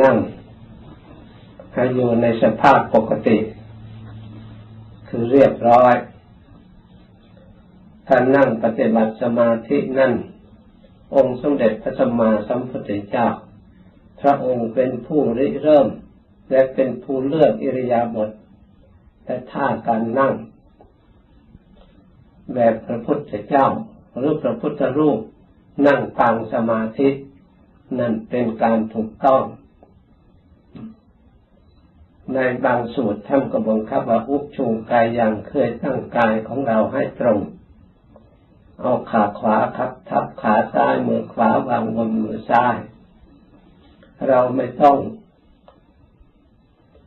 นั่งให้อยู่ในสภาพปกติ คือเรียบร้อยถ้านั่งปฏิบัติสมาธินั่น องค์สมเด็จพระสัมมาสัมพุทธเจ้า พระองค์เป็นผู้ริเริ่ม และเป็นผู้เลือกอิริยาบถและท่าการนั่ง แบบพระพุทธเจ้า หรือพระพุทธรูปนั่งปางสมาธิ นั่นเป็นการถูกต้อง ในบางสูตรท่านก็บังคับว่าอุชูกายอย่างเคยตั้งกายของเราให้ตรง เอาขาขวาทับ ทับขาซ้ายมือขวาวางบนมือซ้าย เราไม่ต้อง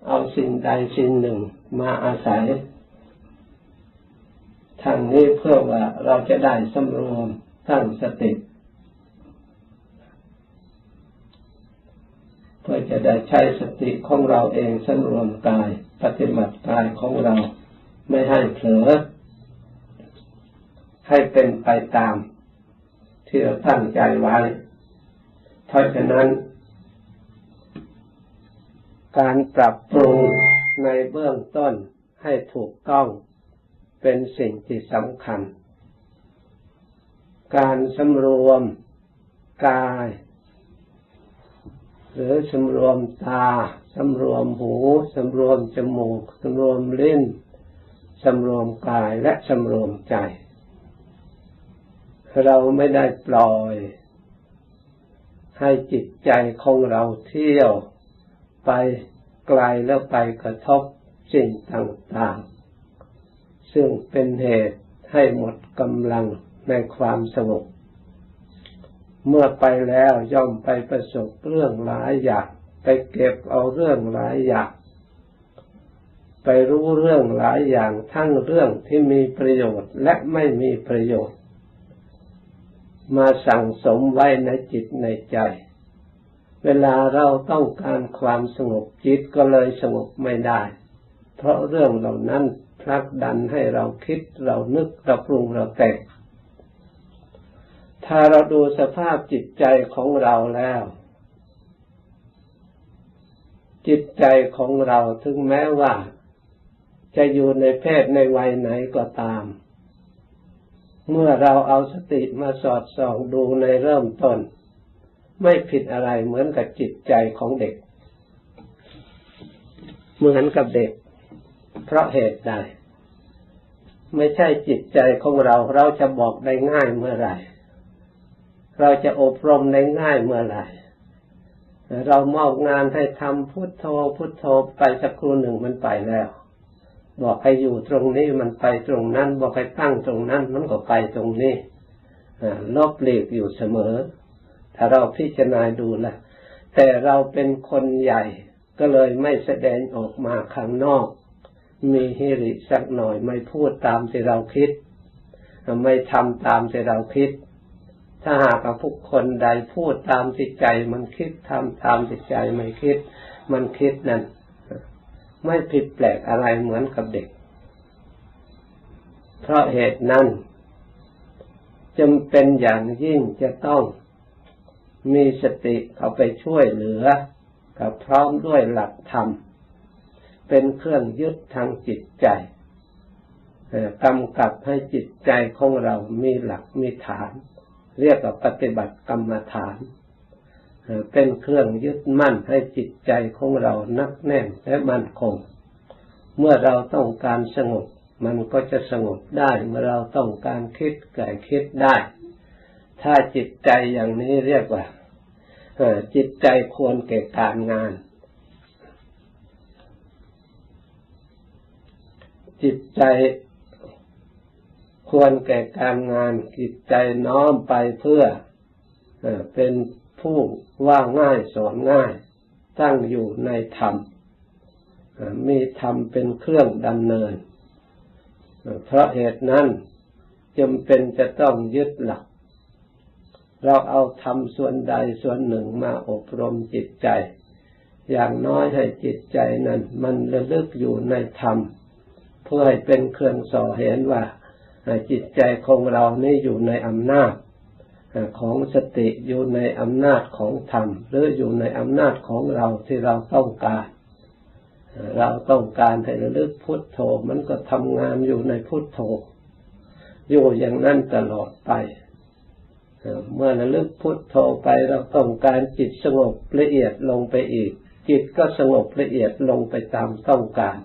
เอาสิ่งใดสิ่งหนึ่งมาอาศัยทางนี้เพื่อว่าเราจะได้สำรวมตั้งสติ เพื่อจะได้ใช้สติของเราเองสำรวมกาย ปฏิบัติกายของเรา ไม่ให้เผลอให้เป็นไปตาม ที่เราตั้งใจไว้ เพราะฉะนั้น การปรับปรุงในเบื้องต้นให้ถูกต้องเป็นสิ่งที่สำคัญ การสำรวมกาย หรือสำรวมตาสำรวมหูสำรวมจมูกสำรวมลิ้นสำรวมกายและสำรวมใจ เราไม่ได้ปล่อย ให้จิตใจของเราเที่ยวไปไกลแล้วไปกระทบสิ่งต่างๆ ซึ่งเป็นเหตุให้หมดกำลังในความสงบ เมื่อไปแล้วย่อมไปประสบเรื่องหลายอย่างไปเก็บเอาเรื่องหลายอย่างไปรู้เรื่องหลายอย่างทั้งเรื่องที่มีประโยชน์และไม่มีประโยชน์ มาสั่งสมไว้ในจิตในใจ เวลาเราต้องการความสงบจิตก็เลยสงบไม่ได้ เพราะเรื่องเหล่านั้นพลักดันให้เราคิดเรานึกเราปรุงเราแต่ง ถ้าเราดูสภาพจิตใจของเราแล้ว จิตใจของเราถึงแม้ว่า จะอยู่ในเพศในวัยไหนก็ตาม เมื่อเราเอาสติมาสอดส่องดูในเริ่มต้น ไม่ผิดอะไรเหมือนกับจิตใจของเด็ก เหมือนกับเด็ก เพราะเหตุใดไม่ใช่จิตใจของเรา เราจะบอกได้ง่ายเมื่อไหร่ เราจะอบรมได้ง่ายเมื่อไหร่เรามอบงานให้ทำพุทโธพุทโธไปสักครู่หนึ่งมันไปแล้ว บอกให้อยู่ตรงนี้มันไปตรงนั้น บอกให้ตั้งตรงนั้น มันก็ไปตรงนี้ลบเลีกอยู่เสมอ ถ้าเราพิจารณาดูแลแต่เราเป็นคนใหญ่ก็เลยไม่แสดงออกมาข้างนอก มีฮิริสักหน่อยไม่พูดตามที่เราคิด ไม่ทำตามที่เราคิด ถ้าหากผู้คนใดพูดตามจิตใจ มันคิดทำตามจิตใจไม่คิด มันคิดนั่นไม่ผิดแปลกอะไรเหมือนกับเด็ก เพราะเหตุนั้นจำเป็นอย่างยิ่งจะต้องมีสติเข้าไปช่วยเหลือ กับพร้อมด้วยหลักธรรม เป็นเครื่องยึดทางจิตใจกำกับให้จิตใจของเรามีหลักมีฐาน เรียกว่าปฏิบัติกรรมฐาน เป็นเครื่องยึดมั่นให้จิตใจของเรานักแน่นและมั่นคง เมื่อเราต้องการสงบ มันก็จะสงบได้เมื่อเราต้องการคิดเกิดคิดได้ ถ้าจิตใจอย่างนี้เรียกว่าจิตใจควรแก่การงานจิตใจ ควรแก่การงานจิตใจน้อมไปเพื่อเป็นผู้ว่าง่ายสอนง่าย ตั้งอยู่ในธรรมมีธรรมเป็นเครื่องดำเนิน เพราะเหตุนั้นจำเป็นจะต้องยึดหลัก เราเอาธรรมส่วนใดส่วนหนึ่งมาอบรมจิตใจ อย่างน้อยให้จิตใจนั้น มันระลึกอยู่ในธรรมเพื่อให้เป็นเครื่องส่อเห็นว่า จิตใจของเรานี่อยู่ในอำนาจของสติอยู่ในอำนาจของธรรม หรืออยู่ในอำนาจของเราที่เราต้องการ เราต้องการให้ระลึกพุทโธมันก็ทำงานอยู่ในพุทโธ อยู่อย่างนั้นตลอดไป เมื่อระลึกพุทโธไปเราต้องการจิตสงบละเอียดลงไปอีก จิตก็สงบละเอียดลงไปตามต้องการ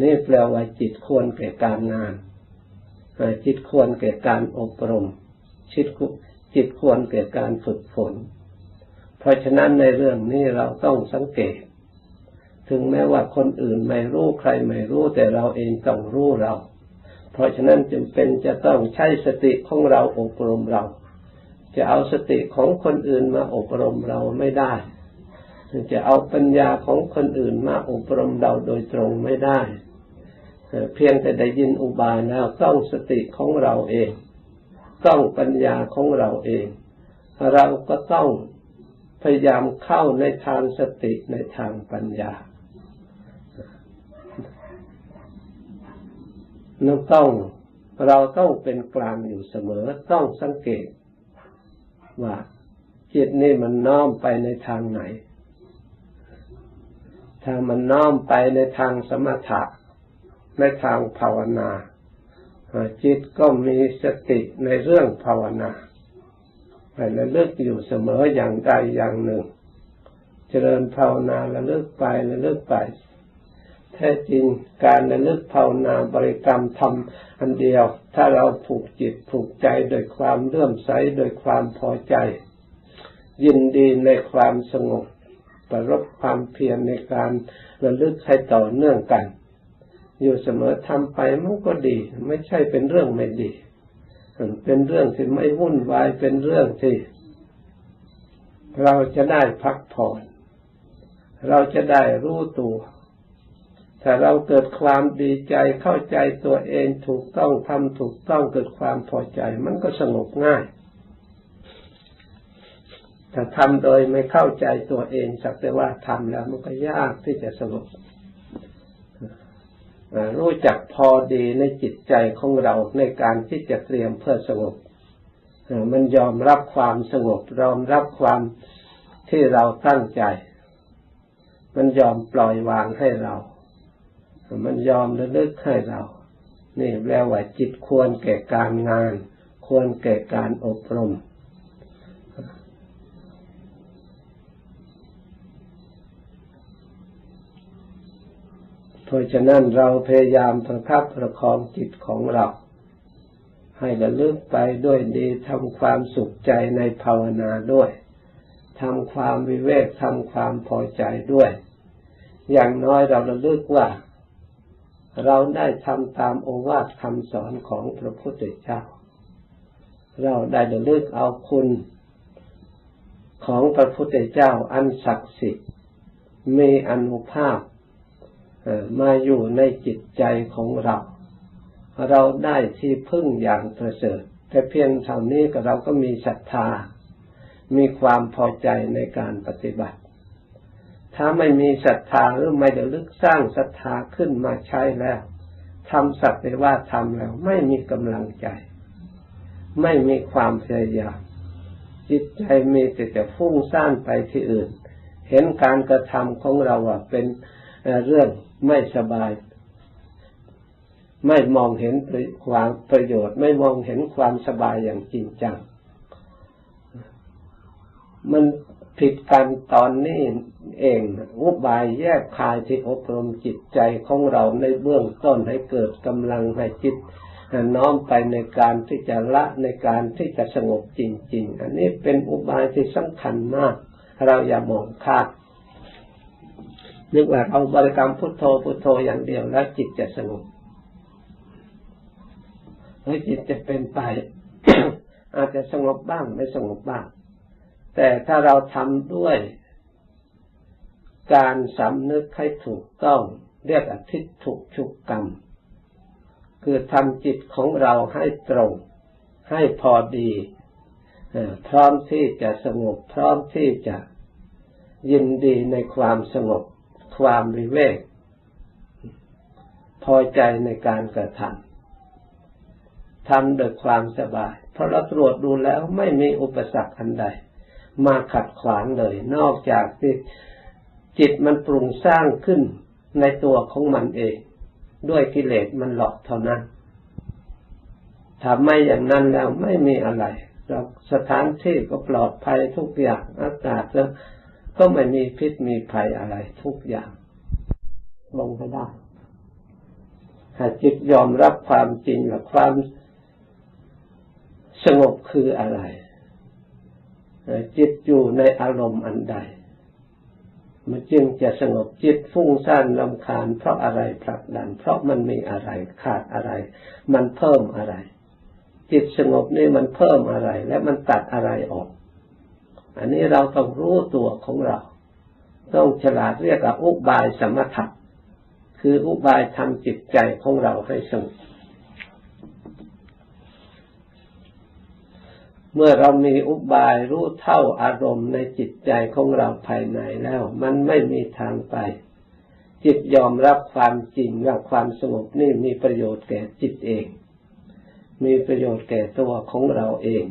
นี่แปลว่าจิตควรแก่การงาน จิตควรแก่การอบรมจิตจิตควรแก่การฝึกฝน เพราะฉะนั้นในเรื่องนี้เราต้องสังเกต ถึงแม้ว่าคนอื่นไม่รู้ใครไม่รู้แต่เราเองต้องรู้เรา เพราะฉะนั้นจึงเป็นจะต้องใช้สติของเราอบรมเรา จะเอาสติของคนอื่นมาอบรมเราไม่ได้จะเอาปัญญาของคนอื่นมาอบรมเราโดยตรงไม่ได้ เพียงแต่ได้ยินอุบายแล้วต้องสติของเราเอง ต้องปัญญาของเราเอง เราก็ต้องพยายามเข้าในทางสติในทางปัญญาเราต้องเราต้องเป็นกลางอยู่เสมอ ต้องสังเกต ว่าจิตนี่มันน้อมไปในทางไหน ถ้ามันน้อมไปในทางสมถะ ในทางภาวนา จิตก็มีสติในเรื่องภาวนาไประลึกอยู่เสมออย่างใดอย่างหนึ่ง เจริญภาวนาระลึกไประลึกไป แท้จริงการระลึกภาวนาบริกรรมทำอันเดียว ถ้าเราผูกจิตผูกใจโดยความเลื่อมใสโดยความพอใจ ยินดีในความสงบประรบความเพียรในการระลึกให้ต่อเนื่องกัน อยู่เสมอทำไปมันก็ดี ไม่ใช่เป็นเรื่องไม่ดีเป็นเรื่องที่ไม่วุ่นวายเป็นเรื่องที่ เราจะได้พักผ่อน เราจะได้รู้ตัว ถ้าเราเกิดความดีใจเข้าใจตัวเองถูกต้องทำถูกต้องเกิดความพอใจ มันก็สงบง่ายถ้าทำโดยไม่เข้าใจตัวเองสักแต่ว่าทำแล้วมันก็ยากที่จะสงบ รู้จักพอดีในจิตใจของเราในการที่จะเตรียมเพื่อสงบมันยอมรับความสงบยอมรับความที่เราตั้งใจ มันยอมปล่อยวางให้เรา มันยอมระลึกให้เรา นี่แปลว่าจิตควรแก่การงาน ควรแก่การอบรม ราะฉะนั้นเราพยายามประคับประคองจิตของเรา ให้ระลึกไปด้วยดีทำความสุขใจในภาวนาด้วยทำความวิเวกทำความพอใจด้วย อย่างน้อยเราระลึกว่า เราได้ทำตามโอวาทคำสอนของพระพุทธเจ้า เราได้ระลึกเอาคุณของพระพุทธเจ้าอันศักดิ์สิทธิ์มีอนุภาพ มาอยู่ในจิตใจของเรา เราได้ที่พึ่งอย่างประเสริฐแต่เพียงเท่านี้ก็เราก็มีศรัทธา มีความพอใจในการปฏิบัติ ถ้าไม่มีศรัทธาหรือไม่ได้ลึกสร้างศรัทธาขึ้นมาใช้แล้วทำสัตว์ไปว่าทำแล้ว ไม่มีกำลังใจ ไม่มีความพยายามจิตใจมีแต่จะฟุ้งซ่านไปที่อื่น เห็นการกระทำของเราว่าเป็นเรื่อง ไม่สบาย ไม่มองเห็นความประโยชน์ ไม่มองเห็นความสบายอย่างจริงจัง มันผิดกันตอนนี้เองอุบายแยกคายที่อบรมจิตใจของเราในเบื้องต้นให้เกิดกำลังให้จิตน้อมไปในการที่จะละในการที่จะสงบจริง ๆ อันนี้เป็นอุบายที่สำคัญมาก เราอย่ามองข้าม นึกว่าเอาบริกรรมพุทโธพุทโธอย่างเดียวแล้วจิตจะสงบแล้วจิตจะเป็นไป อาจจะสงบบ้างไม่สงบบ้าง แต่ถ้าเราทำด้วยการสำนึกให้ถูกต้อง เรียกอธิถูกชุกกรรม คือทำจิตของเราให้ตรง ให้พอดีพร้อมที่จะสงบ พร้อมที่จะยินดีในความสงบ ความวิเวก พอใจในการกระทำทำโดยความสบาย เพราะเราตรวจดูแล้วไม่มีอุปสรรคอันใด มาขัดขวางเลย นอกจากที่จิตมันปรุงสร้างขึ้นในตัวของมันเอง ด้วยกิเลสมันหลอกเท่านั้นถ้าไม่อย่างนั้นแล้วไม่มีอะไรเราสถานที่ก็ปลอดภัยทุกอย่างอากาศแล้ว ก็ไม่มีพิษมีภัยอะไรทุกอย่าง ลงไปได้หากจิตยอมรับความจริงและความสงบคืออะไร จิตอยู่ในอารมณ์อันใด มันจึงจะสงบจิตฟุ้งซ่านลำคาญ เพราะอะไรผลักดัน เพราะมันมีอะไรขาดอะไร มันเพิ่มอะไร จิตสงบนี่มันเพิ่มอะไร และมันตัดอะไรออก อันนี้เราต้องรู้ตัวของเรา ต้องฉลาดเรียกว่าอุบายสมถะคืออุบายทำจิตใจของเราให้สงบเมื่อเรามีอุบายรู้เท่าอารมณ์ในจิตใจของเราภายในแล้ว มันไม่มีทางไป จิตยอมรับความจริงว่าความสงบนี่มีประโยชน์แก่จิตเอง มีประโยชน์แก่ตัวของเราเอง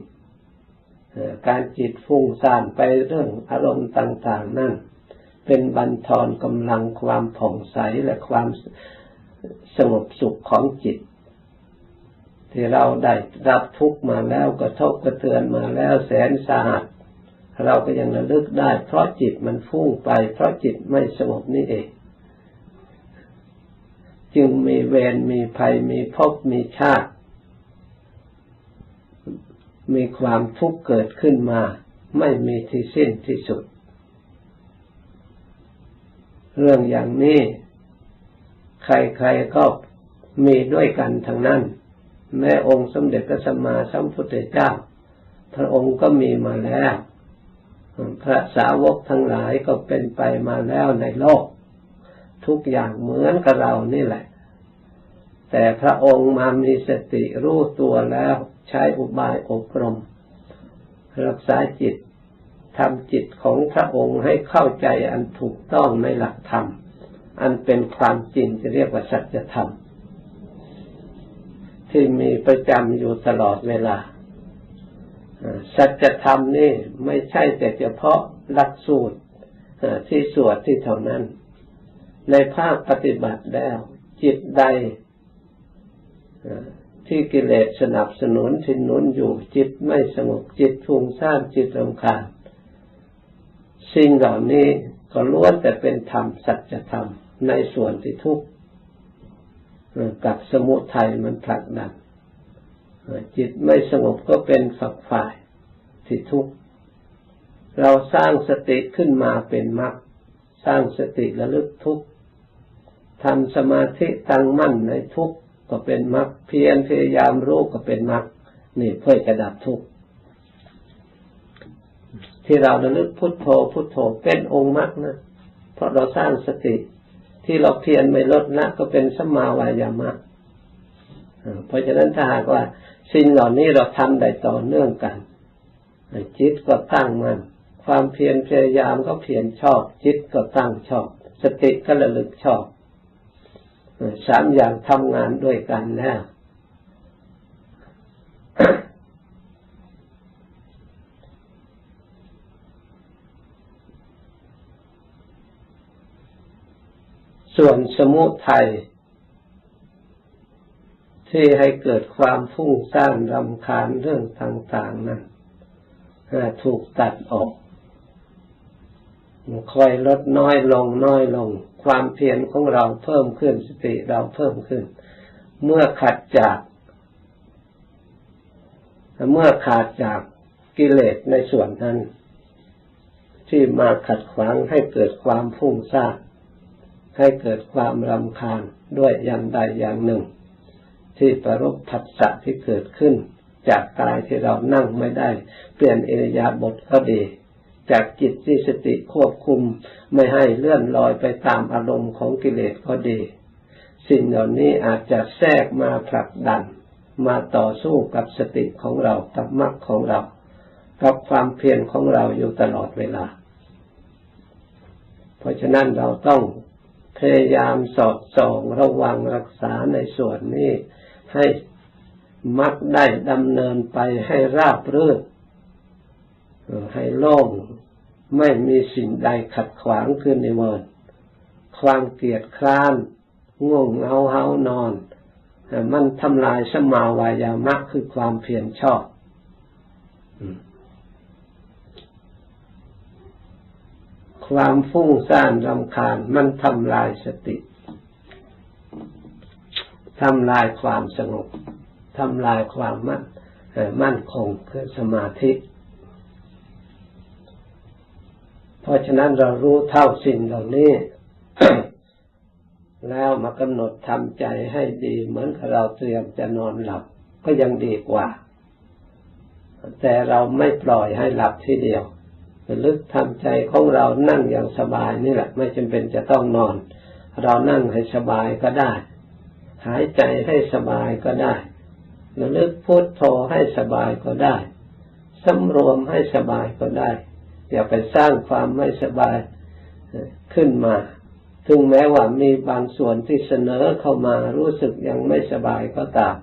การจิตฟุ้งซ่านไปเรื่องอารมณ์ต่าง ๆ นั่นเป็นบันทอนกำลังความผ่องใสและความสงบสุขของจิต ที่เราได้รับทุกมาแล้วกระทบกระเทือนมาแล้วแสนสาหัสเราก็ยังระลึกได้ เพราะจิตมันฟุ้งไป เพราะจิตไม่สงบนี่เอง จึงมีเวรมีภัยมีภพมีชาติ มีความทุกข์เกิดขึ้นมา ไม่มีที่สิ้นที่สุด เรื่องอย่างนี้ ใครๆก็มีด้วยกันทั้งนั้น แม้องค์สมเด็จพระสัมมาสัมพุทธเจ้า พระองค์ก็มีมาแล้ว พระสาวกทั้งหลายก็เป็นไปมาแล้วในโลก ทุกอย่างเหมือนกับเรานี่แหละ แต่พระองค์มามีสติรู้ตัวแล้ว ใช้อุบายอบรม รักษาจิตทำจิตของพระองค์ให้เข้าใจอันถูกต้องในหลักธรรม อันเป็นความจริงจะเรียกว่าสัจธรรม ที่มีประจำอยู่ตลอดเวลา สัจธรรมนี่ไม่ใช่แต่เฉพาะหลักสูตรที่สวดที่เท่านั้น ในภาคปฏิบัติแล้ว จิตใด ที่กิเลสสนับสนุนทินนุนอยู่จิตไม่สงบจิตฟุ้งซ่านจิตรำคาญสิ่งเหล่านี้ก็ล้วนแต่เป็นธรรมสัจธรรมในส่วนที่ทุกข์กับสมุทัยมันผลักดันจิตไม่สงบก็เป็นฝักฝ่ายที่ทุกข์เราสร้างสติขึ้นมาเป็นมรรคสร้างสติระลึกทุกข์ทำสมาธิตั้งมั่นในทุกข์ ก็เป็นมรรคเพียรพยายามรู้ก็เป็นมรรคนี่เพื่อจะดับทุกข์ที่เราระลึกพุทโธพุทโธเป็นองค์มรรคนะเพราะเราสร้างสติ ที่เราเพียรไม่ลดละก็เป็นสมาวายามะเพราะฉะนั้นถ้าหากว่า สิ่งเหล่านี้เราทำได้ต่อเนื่องกันจิตก็ตั้งมันความเพียรพยายามก็เพียรชอบ จิตก็ตั้งชอบ สติก็ระลึกชอบ สามอย่างทำงานด้วยกันแล้วส่วนสมุทัยที่ให้เกิดความฟุ้งซ่านรำคาญเรื่องต่าง ๆ นั้นถูกตัดออก คอยลดน้อยลงน้อยลง ความเพียรของเราเพิ่มขึ้นสติเราเพิ่มขึ้น เมื่อขัดจาก เมื่อขาดจากกิเลสในส่วนนั้น ที่มาขัดขวางให้เกิดความฟุ้งซ่านให้เกิดความรำคาญด้วยอย่างใดอย่างหนึ่ง ที่ประรบผัสสะที่เกิดขึ้น จากกายที่เรานั่งไม่ได้ เปลี่ยนอิริยาบถก็ดี จากจิตที่สติควบคุมไม่ให้เลื่อนลอยไปตามอารมณ์ของกิเลสก็ดี สิ่งเหล่านี้อาจจะแทรกมาผลักดัน มาต่อสู้กับสติของเรากับมรรคของเรา กับความเพียรของเราอยู่ตลอดเวลา เพราะฉะนั้นเราต้องพยายามสอดส่องระวังรักษาในส่วนนี้ให้มักได้ดำเนินไปให้ราบรื่นให้โล่ง ไม่มีสิ่งใดขัดขวางขึ้นในเมินความเกียดคร้านง่วงเหงาเฮานอน มันทำลายสมาวายามะคือความเพียรชอบความฟุ้งซ่านรำคาญมันทำลายสติทำลายความสงบทำลายความมั่นมั่นคงคือสมาธิ เพราะฉะนั้นเรารู้เท่าสิ่งเหล่านี้ แล้วมากำหนดทำใจให้ดีเหมือนกับเราเตรียมจะนอนหลับ ก็ยังดีกว่า แต่เราไม่ปล่อยให้หลับทีเดียวลึกทำใจของเรานั่งอย่างสบายนี่แหละ ไม่จำเป็นจะต้องนอน เรานั่งให้สบายก็ได้ หายใจให้สบายก็ได้ระลึกพุทโธให้สบายก็ได้สำรวมให้สบายก็ได้ อย่าไปสร้างความไม่สบายขึ้นมาถึงแม้ว่ามีบางส่วนที่เสนอเข้ามารู้สึกยังไม่สบายก็ตาม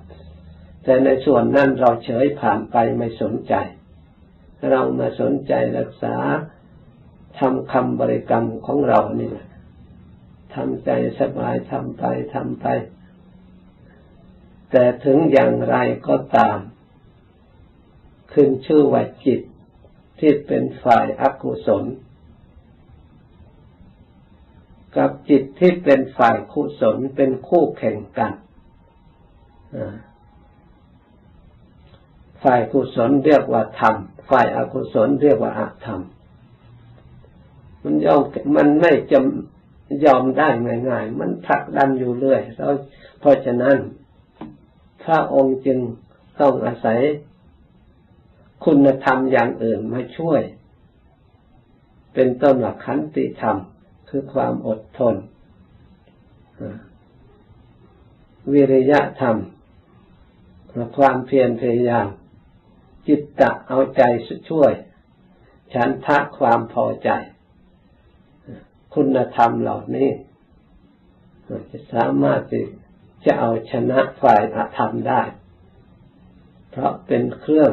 แต่ในส่วนนั้นเราเฉยผ่านไปไม่สนใจ เรามาสนใจรักษาทำคำบริกรรมของเรานี่แหละทำใจสบายทำไปทำไป แต่ถึงอย่างไรก็ตาม ขึ้นชื่อว่าจิต ที่เป็นฝ่ายอกุศล กับจิตที่เป็นฝ่ายกุศลเป็นคู่แข่งกันฝ่ายกุศลเรียกว่าธรรม ฝ่ายอากุศลเรียกว่าอาธรรม มันยอมมันไม่จำยอมได้ง่ายๆ มันผลักดันอยู่เรื่อยเพราะฉะนั้นพระองค์จึงต้องอาศัย คุณธรรมอย่างอื่นมาช่วย เป็นต้นหลักขันติธรรม คือความอดทน วิริยะธรรมความเพียรพยายาม จิตตะเอาใจช่วย ฉันทะความพอใจ คุณธรรมเหล่านี้จะสามารถจะเอาชนะฝ่ายอธรรมได้ เพราะเป็นเครื่อง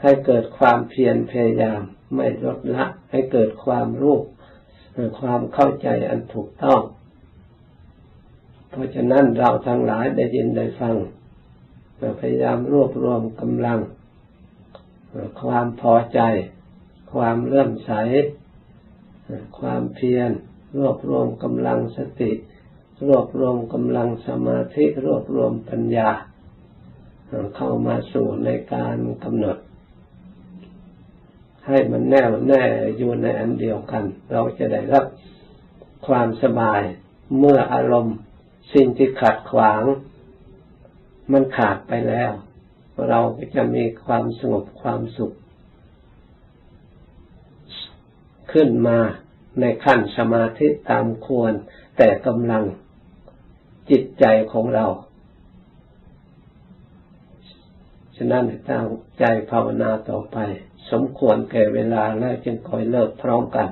ให้เกิดความเพียรพยายาม ไม่ลดละ ให้เกิดความรู้ความเข้าใจอันถูกต้อง เพราะฉะนั้นเราทั้งหลายได้ยินได้ฟังพยายามรวบรวมกำลัง ความพอใจ ความเลื่อมใส ความเพียร รวบรวมกำลังสติ รวบรวมกำลังสมาธิ รวบรวมปัญญา เข้ามาสู่ในการกำหนด ให้มันแน่วแน่อยู่ในอันเดียวกัน เราจะได้รับความสบายเมื่ออารมณ์ สิ่งที่ขัดขวาง มันขาดไปแล้ว เราก็จะมีความสงบความสุข ขึ้นมาในขั้นสมาธิตามควร แต่กำลังจิตใจของเรา ฉะนั้นตั้งใจภาวนาต่อไป สมควรแก่เวลาแล้วจึงคอยเลิกพร้อมกัน